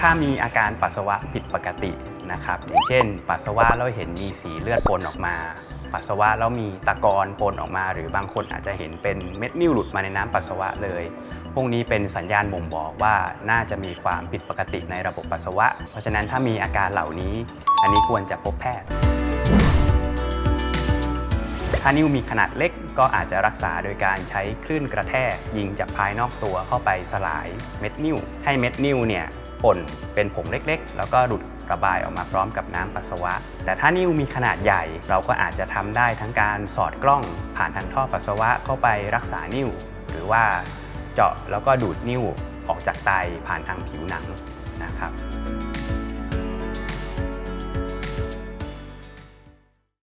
ถ้ามีอาการปัสสาวะผิดปกตินะครับอย่างเช่น ปัสสาวะเราเห็นมีสีเลือดปนออกมา ปัสสาวะแล้วมีตะกอนปนออกมา หรือบางคนอาจจะเห็นเป็นเม็ดนิ่วหลุดมาในน้ำปัสสาวะเลย พวกนี้เป็นสัญญาณบ่งบอกว่าน่าจะมีความผิดปกติในระบบปัสสาวะ เพราะฉะนั้นถ้ามีอาการเหล่านี้ อันนี้ควรจะพบแพทย์ถ้านิ้วมีขนาดเล็กก็อาจจะรักษาโดยการใช้คลื่นกระแทกยิงจากภายนอกตัวเข้าไปสลายเม็ดนิ้ว ให้เม็ดนิ้วเนี่ย ป่นเป็นผงเล็กๆ แล้วก็หลุดระบายออกมาพร้อมกับน้ำปัสสาวะ แต่ถ้านิ้วมีขนาดใหญ่ เราก็อาจจะทำได้ทั้งการสอดกล้อง ผ่านทางท่อปัสสาวะเข้าไปรักษานิ้ว หรือว่าเจาะแล้วก็ดูดนิ้วออกจากไตผ่านทางผิวหนังนะครับ